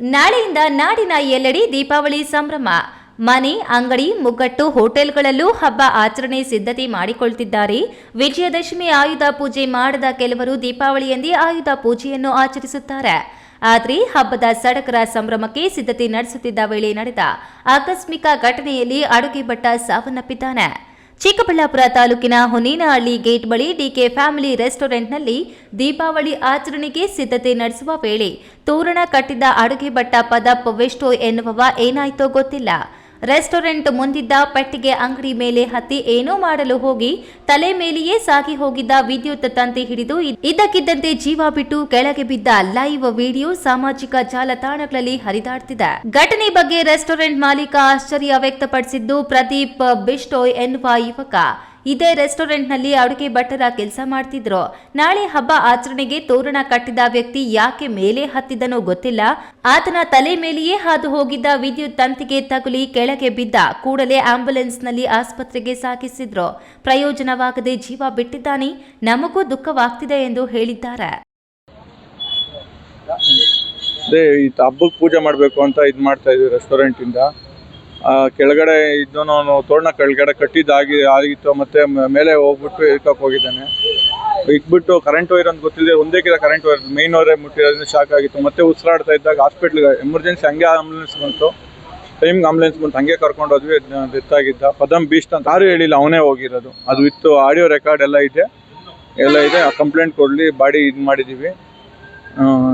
ನಾಳೆಯಿಂದ ನಾಡಿನ ಎಲ್ಲೆಡೆ ದೀಪಾವಳಿ ಸಂಭ್ರಮ. ಮನೆ, ಅಂಗಡಿ, ಮುಗ್ಗಟ್ಟು, ಹೋಟೆಲ್ಗಳಲ್ಲೂ ಹಬ್ಬ ಆಚರಣೆ ಸಿದ್ಧತೆ ಮಾಡಿಕೊಳ್ತಿದ್ದಾರೆ. ವಿಜಯದಶಮಿ ಆಯುಧ ಪೂಜೆ ಮಾಡದ ಕೆಲವರು ದೀಪಾವಳಿಯಂದೇ ಆಯುಧ ಪೂಜೆಯನ್ನು ಆಚರಿಸುತ್ತಾರೆ. ಆದರೆ ಹಬ್ಬದ ಸಡಗರ ಸಂಭ್ರಮಕ್ಕೆ ಸಿದ್ಧತೆ ನಡೆಸುತ್ತಿದ್ದ ವೇಳೆ ನಡೆದ ಆಕಸ್ಮಿಕ ಘಟನೆಯಲ್ಲಿ ಅಡುಗೆ ಭಟ್ಟ ಸಾವನ್ನಪ್ಪಿದ್ದಾನೆ. ಚಿಕ್ಕಬಳ್ಳಾಪುರ ತಾಲೂಕಿನ ಹೊನೇನಹಳ್ಳಿ ಗೇಟ್ ಬಳಿ ಡಿಕೆ ಫ್ಯಾಮಿಲಿ ರೆಸ್ಟೋರೆಂಟ್ನಲ್ಲಿ ದೀಪಾವಳಿ ಆಚರಣೆಗೆ ಸಿದ್ಧತೆ ನಡೆಸುವ ವೇಳೆ ತೋರಣ ಕಟ್ಟಿದ್ದ ಅಡುಗೆ ಭಟ್ಟ ಪದಪ್ ವೆಸ್ಟೋ ಎನ್ನುವವ ಏನಾಯ್ತೋ ಗೊತ್ತಿಲ್ಲ. ರೆಸ್ಟೋರೆಂಟ್ ಮುಂದಿದ್ದ ಪೆಟ್ಟಿಗೆ ಅಂಗಡಿ ಮೇಲೆ ಹತ್ತಿ ಏನೋ ಮಾಡಲು ಹೋಗಿ ತಲೆ ಮೇಲೆಯೇ ಸಾಗಿ ಹೋಗಿದ್ದ ವಿದ್ಯುತ್ ತಂತಿ ಹಿಡಿದು ಇದ್ದಕ್ಕಿದ್ದಂತೆ ಜೀವ ಬಿಟ್ಟು ಕೆಳಗೆ ಬಿದ್ದ ಲೈವ್ ವಿಡಿಯೋ ಸಾಮಾಜಿಕ ಜಾಲತಾಣಗಳಲ್ಲಿ ಹರಿದಾಡ್ತಿದೆ. ಘಟನೆ ಬಗ್ಗೆ ರೆಸ್ಟೋರೆಂಟ್ ಮಾಲೀಕ ಆಶ್ಚರ್ಯ ವ್ಯಕ್ತಪಡಿಸಿದ್ದು ಪ್ರದೀಪ್ ಬಿಸ್ಟೋಯ್ ಎನ್ನುವ ಯುವಕ. ಇದೇ ರೆಸ್ಟೋರೆಂಟ್ನಲ್ಲಿ ಅಡುಗೆ ಭಟ್ಟರ ಕೆಲಸ ಮಾಡ್ತಿದ್ರು. ನಾಳೆ ಹಬ್ಬ ಆಚರಣೆಗೆ ತೋರಣ ಕಟ್ಟಿದ ವ್ಯಕ್ತಿ ಯಾಕೆ ಮೇಲೆ ಹತ್ತಿದನೋ ಗೊತ್ತಿಲ್ಲ. ಆತನ ತಲೆ ಮೇಲೆಯೇ ಹಾದು ಹೋಗಿದ್ದ ವಿದ್ಯುತ್ ತಂತಿಗೆ ತಗುಲಿ ಕೆಳಗೆ ಬಿದ್ದ ಕೂಡಲೇ ಆಂಬ್ಯುಲೆನ್ಸ್ನಲ್ಲಿ ಆಸ್ಪತ್ರೆಗೆ ಸಾಗಿಸಿದ್ರು. ಪ್ರಯೋಜನವಾಗದೆ ಜೀವ ಬಿಟ್ಟಿದ್ದಾನೆ. ನಮಗೂ ದುಃಖವಾಗ್ತಿದೆ ಎಂದು ಹೇಳಿದ್ದಾರೆ. ಅದೇ ಹಬ್ಬಕ್ಕೆ ಪೂಜೆ ಮಾಡಬೇಕು ಅಂತ ಇದು ಮಾಡ್ತಾ ಇದ್ವಿ ರೆಸ್ಟೋರೆಂಟಿಂದ. ಕೆಳಗಡೆ ಇದ್ದವನು ತೋರಣ ಕೆಳಗಡೆ ಕಟ್ಟಿದ್ದಾಗಿ ಆಗಿತ್ತು, ಮತ್ತೆ ಮೇಲೆ ಹೋಗ್ಬಿಟ್ಟು ಇಳ್ಕಕ್ಕೆ ಹೋಗಿದ್ದಾನೆ. ಇಕ್ಬಿಟ್ಟು ಕರೆಂಟ್ ವೈರ್ ಅಂತ ಗೊತ್ತಿಲ್ಲದೆ ಒಂದೇ ಕಿಲ ಕರೆಂಟ್ ವೈರ್ ಮೇನ್ ಅವರೇ ಮುಟ್ಟಿರೋದ್ರಿಂದ ಶಾಕ್ ಆಗಿತ್ತು. ಮತ್ತೆ ಉಸಿರಾಡ್ತಾ ಇದ್ದಾಗ ಹಾಸ್ಪಿಟ್ಲಿಗೆ ಎಮರ್ಜೆನ್ಸಿ ಹಂಗೆ ಆಂಬುಲೆನ್ಸ್ ಬಂತು. ಟೈಮ್ಗೆ ಆಂಬುಲೆನ್ಸ್ ಬಂತು, ಹಂಗೆ ಕರ್ಕೊಂಡು ಹೋದ್ವಿ ಡೆತ್ ಆಗಿದ್ದ ಪದಂ ಬೀಸ್ಟ್ ಅಂತ ಯಾರು ಹೇಳಿಲ್ಲ, ಅವನೇ ಹೋಗಿರೋದು. ಅದು ಇತ್ತು ಆಡಿಯೋ ರೆಕಾರ್ಡ್ ಎಲ್ಲ ಇದೆ. ಎಲ್ಲ ಇದೆ, ಆ ಕಂಪ್ಲೇಂಟ್ ಕೊಡಲಿ, ಬಾಡಿ ಇದು ಮಾಡಿದ್ದೀವಿ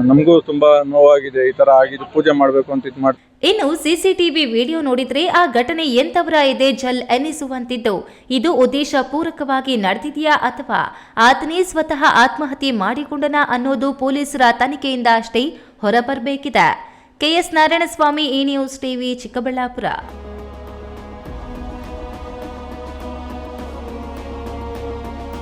ನಮಗೂ ತುಂಬ ನೋವಾಗಿದೆ, ಈ ಥರ ಆಗಿದ್ದು, ಪೂಜೆ ಮಾಡಬೇಕು ಅಂತ ಇದು ಮಾಡಿ ಇನ್ನು ಸಿಸಿಟಿವಿ ವಿಡಿಯೋ ನೋಡಿದ್ರೆ ಆ ಘಟನೆ ಎಂತವರ ಇದೆ ಜಲ್ ಎನ್ನಿಸುವಂತಿದ್ದು ಇದು ಉದ್ದೇಶ ಪೂರಕವಾಗಿ ನಡೆದಿದೆಯಾ ಅಥವಾ ಆತನೇ ಸ್ವತಃ ಆತ್ಮಹತ್ಯೆ ಮಾಡಿಕೊಂಡನ ಅನ್ನೋದು ಪೊಲೀಸರ ತನಿಖೆಯಿಂದ ಅಷ್ಟೇ ಹೊರಬರಬೇಕಿದೆ. ಕೆಎಸ್ ನಾರಾಯಣಸ್ವಾಮಿ, ಈ ನ್ಯೂಸ್ ಟಿವಿ ಚಿಕ್ಕಬಳ್ಳಾಪುರ.